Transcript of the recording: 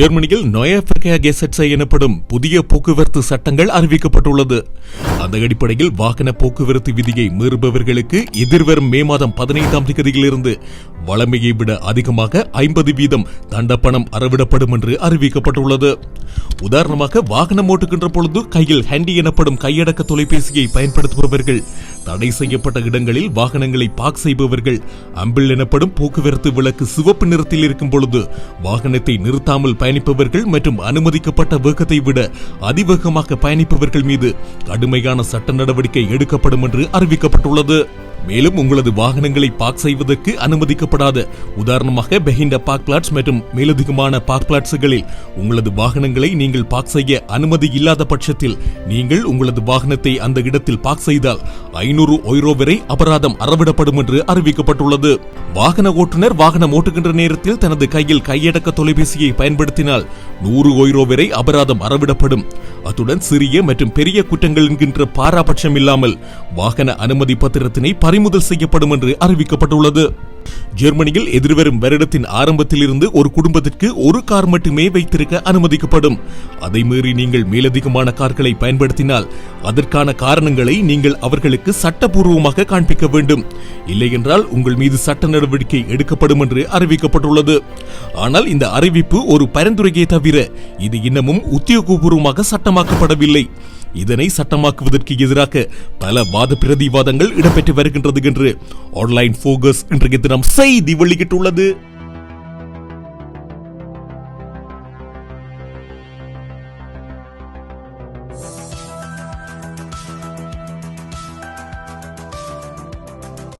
ஜெர்மனியில் நோயஃபிரிக்கா கெசட்ஸை எனப்படும் புதிய போக்குவரத்து சட்டங்கள் அறிவிக்கப்பட்டுள்ளது. அந்த அடிப்படையில் வாகன போக்குவரத்து விதியை மீறுபவர்களுக்கு எதிர்வரும் மே மாதம் பதினைந்தாம் தேதியிலிருந்து வளமையை விட அதிகமாக ஐம்பது வீதம் தண்டப்பணம் அறவிடப்படும் என்று அறிவிக்கப்பட்டுள்ளது. உதாரணமாக வாகனம் ஓட்டுகின்ற பொழுது கையில் ஹேண்டி எனப்படும் கையடக்க தொலைபேசியை பயன்படுத்துபவர்கள் தடை செய்யப்பட்ட இடங்களில் வாகனங்களை பார்க் செய்பவர்கள் அம்பிள் எனப்படும் போக்குவரத்து விளக்கு சிவப்பு நிறத்தில் இருக்கும் பொழுது வாகனத்தை நிறுத்தாமல் பயணிப்பவர்கள் மற்றும் அனுமதிக்கப்பட்ட வேகத்தை விட அதிவேகமாக பயணிப்பவர்கள் மீது கடுமையான சட்ட நடவடிக்கை எடுக்கப்படும் என்று அறிவிக்கப்பட்டுள்ளது. மேலும் உங்களது வாகனங்களை பார்க் செய்வதற்கு அனுமதிக்கப்படாத உதாரணமாக பெஹிண்ட பார்க் பிளாட்ஸ் மற்றும் மேலதிகமான பார்க் பிளாட்ஸுகளில் உங்களது வாகனங்களை நீங்கள் பார்க் செய்ய அனுமதி இல்லாத பட்சத்தில் நீங்கள் உங்களது வாகனத்தை அந்த இடத்தில் பார்க் செய்தால் ஐநூறு ஒய்ரோ வரை அபராதம் அறவிடப்படும் என்று அறிவிக்கப்பட்டுள்ளது. வாகன ஓட்டுநர் வாகனம் ஓட்டுகின்ற நேரத்தில் தனது கையில் கையடக்க தொலைபேசியை பயன்படுத்தினால் நூறு ஒய்ரோ வரை அபராதம் அறவிடப்படும். அத்துடன் சிறிய மற்றும் பெரிய குற்றங்கள் என்கின்ற பாராபட்சம் இல்லாமல் வாகன அனுமதி பத்திரத்தினை பறிமுதல் செய்யப்படும் என்று அறிவிக்கப்பட்டுள்ளது. ஜெர்மனியில் எதிர்வரும் வருடத்தின் ஆரம்பத்தில் இருந்து ஒரு குடும்பத்திற்கு ஒரு கார் மட்டுமே வைத்திருக்க அனுமதிக்கப்படும். அதை மீறி நீங்கள் மேலதிகமான கார்களை பயன்படுத்தினால் அதற்கான காரணங்களை நீங்கள் அவர்களுக்கு சட்டபூர்வமாக காண்பிக்க வேண்டும். இல்லையென்றால் உங்கள் மீது சட்ட நடவடிக்கை எடுக்கப்படும் என்று அறிவிக்கப்பட்டுள்ளது. ஆனால் இந்த அறிவிப்பு ஒரு பரிந்துரையே தவிர இது இன்னமும் உத்தியோகபூர்வமாக சட்டமாக்கப்படவில்லை. இதனை சட்டமாக்குவதற்கு எதிராக பல வாத பிரதிவாதங்கள் இடம்பெற்று வருகின்றது என்று ஆன்லைன் போகஸ் இன்றைய தினம் செய்தி வெளியிட்டுள்ளது.